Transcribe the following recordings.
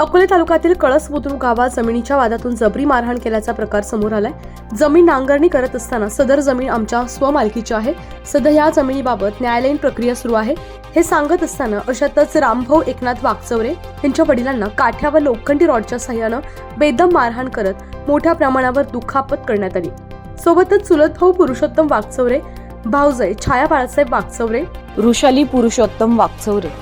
अकोले तालुक्यातील कळस बुद्रुक गावात जमिनीच्या वादातून जबरी मारहाण केल्याचा प्रकार समोर आलाय. जमीन नांगरणी करत असताना सदर जमीन आमच्या स्वमालकीची आहे. सध्या या जमिनीबाबत न्यायालयीन प्रक्रिया सुरू आहे. हे सांगत असताना अशातच रामभाऊ एकनाथ वागचौरे यांच्या वडिलांना काठ्या व लोखंडी रॉडच्या सहाय्यानं बेदम मारहाण करत मोठ्या प्रमाणावर दुखापत करण्यात आली. सोबतच चुलत भाऊ पुरुषोत्तम वागचौरे भाऊजय छाया बाळासाहेब वागचौरे वृषाली पुरुषोत्तम वागचौरे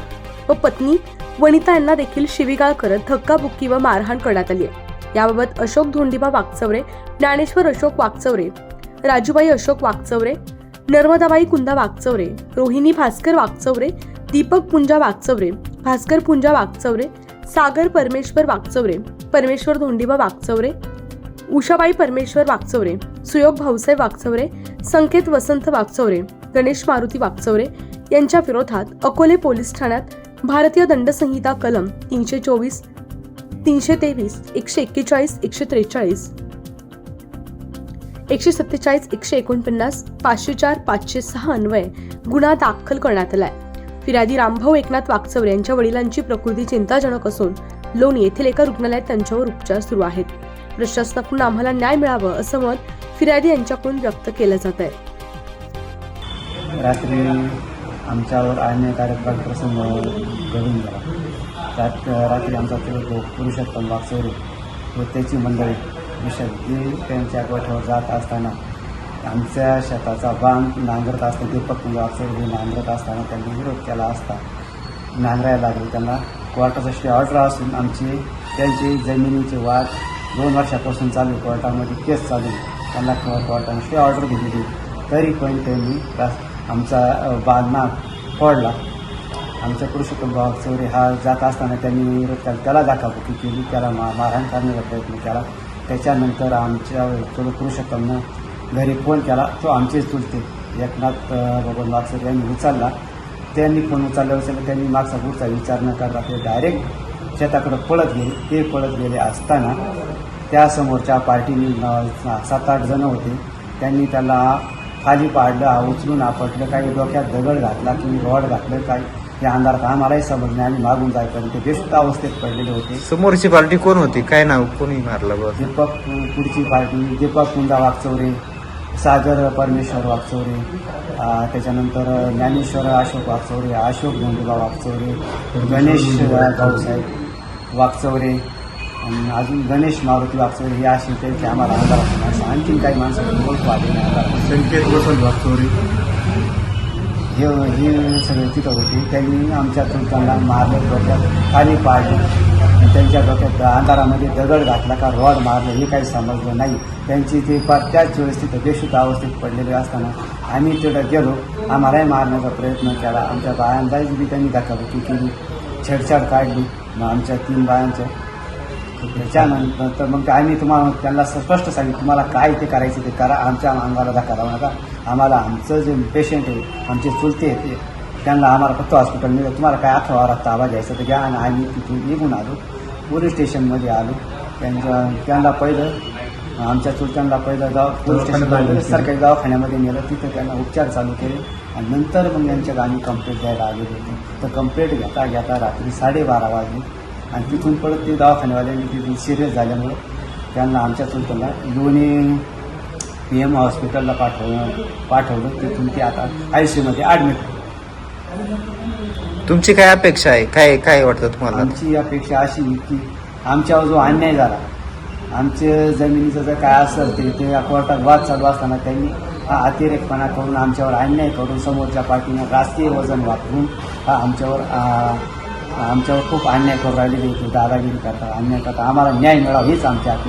व पत्नी वनिता यांना देखील शिवीगाळ करत धक्काबुक्की व मारहाण करण्यात आली आहे. याबाबत अशोक धोंडीबा वागचौरे ज्ञानेश्वर अशोक वागचौरे राजूबाई अशोक वागचौरे नर्मदाबाई कुंदा वागचौरे रोहिणी भास्कर वागचौरे दीपक पुंजा वागचौरे भास्कर पुंजा वागचौरे सागर परमेश्वर वागचौरे परमेश्वर धोंडीबा वागचौरे उषाबाई परमेश्वर वागचौरे सुयोग भाऊसाहेब वागचौरे संकेत वसंत वागचौरे गणेश मारुती वागचौरे यांच्या विरोधात अकोले पोलीस ठाण्यात भारतीय दंडसंहिता कलम तीनशे चोवीस तीनशे तेवीस एकशे एक्केचाळीस एकशे त्रेचाळीस एकशे सत्तेचाळीस एकशे एकोणपन्नास पाचशे चार पाचशे सहा अन्वय गुन्हा दाखल करण्यात आलाय. फिर्यादी रामभाऊ एकनाथ वाकचवर यांच्या वडिलांची प्रकृती चिंताजनक असून लोणी येथील एका रुग्णालयात त्यांच्यावर उपचार सुरू आहेत. प्रशासनाकडून आम्हाला न्याय मिळावं असं मत फिर्यादी यांच्याकडून व्यक्त केलं जात आहे रात्री आमच्यावर अन्यायकारक प्रसंग घडून गेला त्यात रात्री आमचा तो पुरुषोत्तम वागचौरे व त्याची मंडळी विषय ते त्यांच्या गोठ्यावर जात असताना आमच्या शेताचा बांध नांगरत असताना दीपक वागचौरे नांगरत असताना त्यांनी विरोध केला असता नांगरायला लागले. त्यांना कोर्टाचा स्टे ऑर्डर असून आमची त्यांची जमिनीची वाद दोन वर्षापासून चालू कोर्टामध्ये केस चालू त्यांना कोर्टाने स्टे ऑर्डर दिलेली तरी पण त्यांनी आमचा अ, बांधना पडला. आमच्या पुरुषोत्तम भाव चौरे हा जात असताना त्यांनी विरोध केला. त्याला दाखाबुकी केली. त्याला मा मारहाण करण्याचा प्रयत्न केला. त्याच्यानंतर आमच्या चुलत पुरुषोत्तमनं घरी फोन केला. तो आमचेच चुलते. एकनाथ अ, भगवान वागसर यांनी उचलला. त्यांनी फोन उचलल्या उचलला त्यांनी मागचा पुढचा विचार न करता ते डायरेक्ट शेताकडं पळत गेले. ते पळत गेले असताना त्यासमोरच्या पार्टीने सात आठ जणं होते. त्यांनी त्याला खाली पाडलं उचलून आपटलं काही डोक्यात दगड घातला किंवा रॉड घातलं काही या अंधारात आम्हालाही समजलं आणि मागून जायपर्यंत ते बेशुद्ध अवस्थेत पडलेले होते. समोरची पार्टी कोण होती? काय नाव? कोणी मारलं बस दीपक पुढची पार्टी दीपक कुंदा वागचौरे सागर परमेश्वर वागचौरे त्याच्यानंतर ज्ञानेश्वर अशोक वागचौरे अशोक धोंडोबा वागचौरे गणेश भाऊसाहेब वागचौरे अजून गणेश मारुती वागचौरे हे असे त्यांचे आम्हाला अंधारात माणसं आणखीन काही माणसं ओळख आले नाही संकेत वसंत वागचौरे हे हे सगळे तिथं होते. त्यांनी आमच्या चुलत्यांना मारलं डोक्यात खाली पाडली. त्यांच्या डोक्यात अंधारामध्ये दगड घातला का रॉड मारलं हे काही समजलं नाही. त्यांची ते पार त्याच वेळेस तिथं बेशुद्ध अवस्थेत पडलेले असताना आम्ही तिथं गेलो. आम्हालाही मारण्याचा प्रयत्न केला. आमच्या बायांचाही बी त्यांनी धक्काबुक्की केली. छेडछाड काढली. मग आमच्या तीन बायांच्या त्याच्यानंतर मग आम्ही तुम्हाला त्यांना स्पष्ट सांगितलं तुम्हाला काय ते करायचं ते करा आमच्या अंगाला धक्का लावू नका. आम्हाला आमचं जे पेशंट आहे आमचे चुलते आहेत त्यांना आम्हाला फक्त हॉस्पिटल मिळेल तुम्हाला काय अठरा वारात ताबा घ्यायचा तर घ्या आणि आम्ही तिथून निघून आलो. पोलीस स्टेशनमध्ये आलो. त्यांच्या त्यांना पहिलं आमच्या चुलत्यांना पहिलं दवा पोलीस स्टेशन सरकारी दवाखान्यामध्ये नेलं. तिथं त्यांना उपचार चालू केले. आणि नंतर मग यांच्या आम्ही कंप्लेंट द्यायला आलेली होती. तर कंप्लेंट घेता घेता रात्री साडेबारा वाजले. आणि तिथून परत ते दवाखान्यावाल्यांनी तिथून सिरियस झाल्यामुळं त्यांना आमच्या चुलत्यांना लोणी पी एम हॉस्पिटलला पाठवलं. पाठवलं तिथून ते आता आय सी यूमध्ये ॲडमिट तुमची काय अपेक्षा आहे? काय काय वाटतं तुम्हाला? आमची अपेक्षा अशी की आमच्यावर जो अन्याय झाला आमच्या जमिनीचं जर काय असेल ते ते कोर्टात वाद चालू असताना त्यांनी हा अतिरेकपणा करून आमच्यावर अन्याय करून समोरच्या पार्टीनं राजकीय वजन वापरून हा आमच्यावर आमच्यावर खूप अन्याय करू राहिले होते दादागिरी करतात अन्याय करतात. आम्हाला न्याय मिळावा हीच आमची अपेक्षा